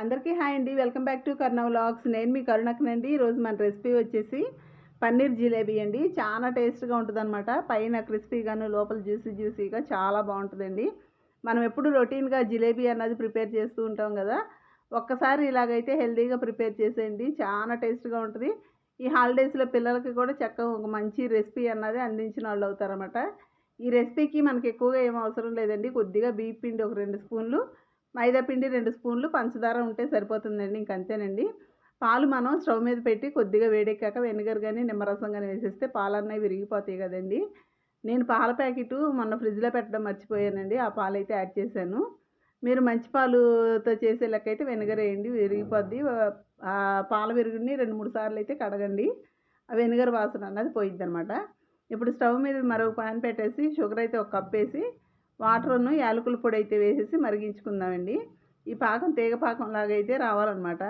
అందరికీ హాయ్ అండి. Welcome back to Karna vlogs. నేను మీ కరుణకనండి ఈరోజు మన రెసిపీ వచ్చేసి పన్నీర్ జిలేబీ అండి. చాలా టేస్ట్గా ఉంటుందన్నమాట. పైన క్రిస్పీగాను లోపల జ్యూసీ జ్యూసీగా చాలా బాగుంటుందండి. మనం ఎప్పుడు రొటీన్గా జిలేబీ అన్నది ప్రిపేర్ చేస్తూ ఉంటాం కదా ఒక్కసారి ఇలాగైతే హెల్తీగా ప్రిపేర్ చేసేయండి. చాలా టేస్ట్గా ఉంటుంది. ఈ హాలిడేస్లో పిల్లలకి కూడా చక్కగా ఒక మంచి రెసిపీ అన్నది అందించిన వాళ్ళు అవుతారన్నమాట. ఈ రెసిపీకి మనకి ఎక్కువగా ఏం అవసరం లేదండి. కొద్దిగా బీప్ పిండి ఒక రెండు స్పూన్లు మైదా పిండి రెండు స్పూన్లు పంచదార ఉంటే సరిపోతుందండి ఇంకంతేనండి పాలు మనం స్టవ్ మీద పెట్టి కొద్దిగా వేడెక్కాక వెనిగర్ కానీ నిమ్మరసం కానీ వేసేస్తే పాలన్నవి విరిగిపోతాయి కదండి. నేను పాల ప్యాకెట్ మొన్న ఫ్రిడ్జ్లో పెట్టడం మర్చిపోయానండి ఆ పాలు అయితే యాడ్ చేశాను. మీరు మంచి పాలుతో చేసే లెక్క అయితే వెనిగర్ వేయండి విరిగిపోద్ది. ఆ పాల విరుగుని రెండు మూడు సార్లు అయితే కడగండి. ఆ వెనిగర్ వాసన అన్నది పోయిద్ది అనమాట ఇప్పుడు స్టవ్ మీద మరో పాన్ పెట్టేసి షుగర్ అయితే ఒక కప్ వేసి వాటర్ను యాలకుల పొడి అయితే వేసేసి మరిగించుకుందామండి. ఈ పాకం తీగ పాకం లాగా అయితే రావాలన్నమాట.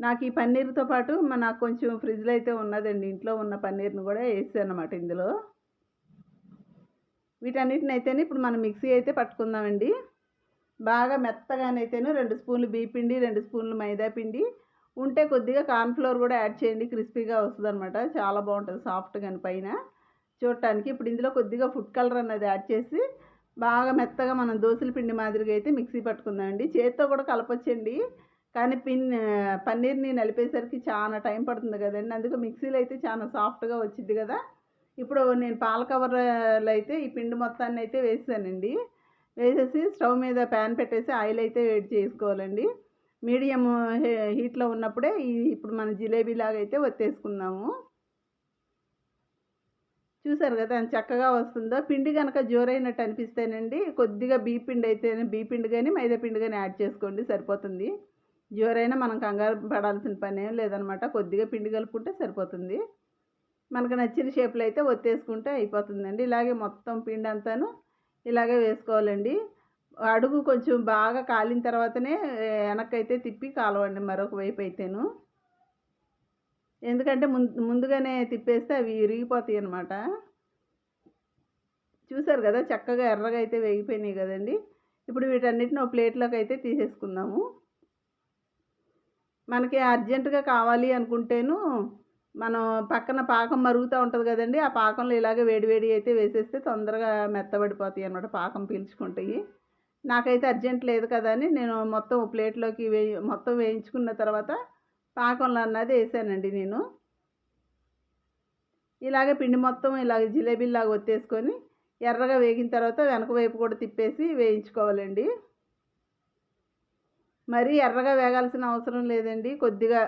నాకు ఈ పన్నీర్తో పాటు మ- నాకు కొంచెం ఫ్రిడ్జ్లో అయితే ఉన్నదండి. ఇంట్లో ఉన్న పన్నీర్ను కూడా వేసానమాట అనమాట ఇందులో. వీటన్నిటిని అయితేనే ఇప్పుడు మనం మిక్సీ అయితే పట్టుకుందామండి. బాగా మెత్తగానైతేనే రెండు స్పూన్లు బియ్య పిండి రెండు స్పూన్లు మైదా పిండి. ఉంటే కొద్దిగా కార్న్ఫ్లోర్ కూడా యాడ్ చేయండి. క్రిస్పీగా వస్తుంది అనమాట చాలా బాగుంటుంది సాఫ్ట్గా పైన. చూడటానికి ఇప్పుడు ఇందులో కొద్దిగా ఫుడ్ కలర్ అన్నది యాడ్ చేసి బాగా మెత్తగా మనం దోశల పిండి మాదిరిగా అయితే మిక్సీ పట్టుకుందామండి. చేతితో కూడా కలపొచ్చండి. కానీ పిన్ పన్నీర్ని నలిపేసరికి చాలా టైం పడుతుంది కదండి. అందుకే మిక్సీలో అయితే చాలా సాఫ్ట్గా వచ్చింది కదా. ఇప్పుడు నేను పాల కవర్లో అయితే ఈ పిండి మొత్తాన్ని అయితే వేసానండి. వేసేసి స్టవ్ మీద ప్యాన్ పెట్టేసి ఆయిల్ అయితే వేడి చేసుకోవాలండి. మీడియం హీట్లో ఉన్నప్పుడే ఇప్పుడు మన జిలేబీ లాగా అయితే ఒత్తేసుకుందాము. చూసారు కదా ఎంత చక్కగా వస్తుందో. పిండి కనుక జోరైనట్టు అనిపిస్తేనండి కొద్దిగా బీ పిండి అయితే బీ పిండి కానీ మైదా పిండి కానీ యాడ్ చేసుకోండి సరిపోతుంది. జోరైనా మనం కంగారు పడాల్సిన పని ఏం లేదనమాట. కొద్దిగా పిండి కలుపుకుంటే సరిపోతుంది. మనకు నచ్చిన షేప్లో అయితే ఒత్తేసుకుంటే అయిపోతుందండి. ఇలాగే మొత్తం పిండి అంతాను ఇలాగే వేసుకోవాలండి. అడుగు కొంచెం బాగా కాలిన తర్వాతనే వెనక్కైతే తిప్పి కాలవండి మరొక వైపు అయితేను. ఎందుకంటే ముందు ముందుగానే తిప్పేస్తే అవి విరిగిపోతాయి అన్నమాట. చూసారు కదా చక్కగా ఎర్రగా అయితే వేగిపోయినాయి కదండి. ఇప్పుడు వీటన్నిటిని ఒక ప్లేట్లోకి అయితే తీసేసుకుందాము. మనకి అర్జెంటుగా కావాలి అనుకుంటేను మనం పక్కన పాకం మరుగుతూ ఉంటుంది కదండి ఆ పాకంలో ఇలాగే వేడివేడి అయితే వేసేస్తే తొందరగా మెత్తబడిపోతాయి అన్నమాట పాకం పీల్చుకుంటాయి. నాకైతే అర్జెంట్ లేదు కదా అని నేను మొత్తం ప్లేట్లోకి వేయి మొత్తం వేయించుకున్న తర్వాత పాకంలో అన్నది వేసానండి నేను. ఇలాగే పిండి మొత్తం ఇలాగ జిలేబీలాగా ఒత్తేసుకొని ఎర్రగా వేగిన తర్వాత వెనక వైపు కూడా తిప్పేసి వేయించుకోవాలండి. మరీ ఎర్రగా వేగాల్సిన అవసరం లేదండి. కొద్దిగా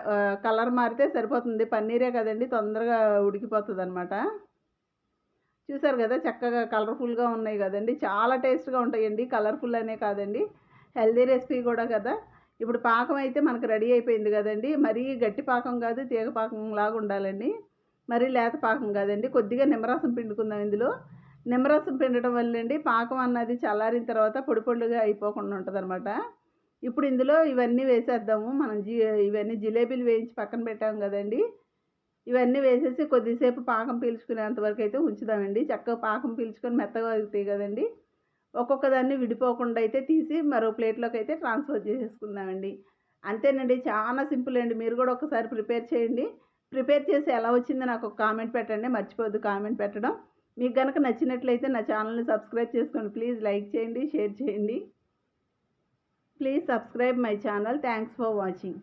కలర్ మారితే సరిపోతుంది. పన్నీరే కదండి తొందరగా ఉడికిపోతుంది అనమాట చూసారు కదా చక్కగా కలర్ఫుల్గా ఉన్నాయి కదండి. చాలా టేస్ట్గా ఉంటాయండి. కలర్ఫుల్ అనే కాదండి. హెల్దీ రెసిపీ కూడా కదా. ఇప్పుడు పాకం అయితే మనకు రెడీ అయిపోయింది కదండి. మరీ గట్టి పాకం కాదు తీగ పాకం లాగా ఉండాలండి. మరీ లేత పాకం కాదండి. కొద్దిగా నిమ్మరసం పిండుకుందాం ఇందులో. నిమ్మరసం పిండడం వల్లండి పాకం అన్నది చల్లారిన తర్వాత పొడి పొడిగా అయిపోకుండా ఉంటుంది ఇప్పుడు ఇందులో ఇవన్నీ వేసేద్దాము. మనం జీ ఇవన్నీ జిలేబీలు వేయించి పక్కన పెట్టాం కదండి. ఇవన్నీ వేసేసి కొద్దిసేపు పాకం పీల్చుకునేంత వరకు అయితే ఉంచుదామండి. చక్కగా పాకం పీల్చుకొని మెత్తగా అవుతాయి కదండి. ఒక్కొక్క దాన్ని విడిపోకుండా అయితే తీసి మరో ప్లేట్లోకి అయితే ట్రాన్స్ఫర్ చేసేసుకుందామండి. అంతేనండి చాలా సింపుల్ అండి. మీరు కూడా ఒకసారి ప్రిపేర్ చేయండి. ప్రిపేర్ చేసి ఎలా వచ్చిందో నాకు ఒక కామెంట్ పెట్టండి. మర్చిపోద్దు కామెంట్ పెట్టడం. మీకు కనుక నచ్చినట్లయితే నా ఛానల్ని సబ్స్క్రైబ్ చేసుకోండి ప్లీజ్ లైక్ చేయండి షేర్ చేయండి. Please subscribe my channel. Thanks for watching.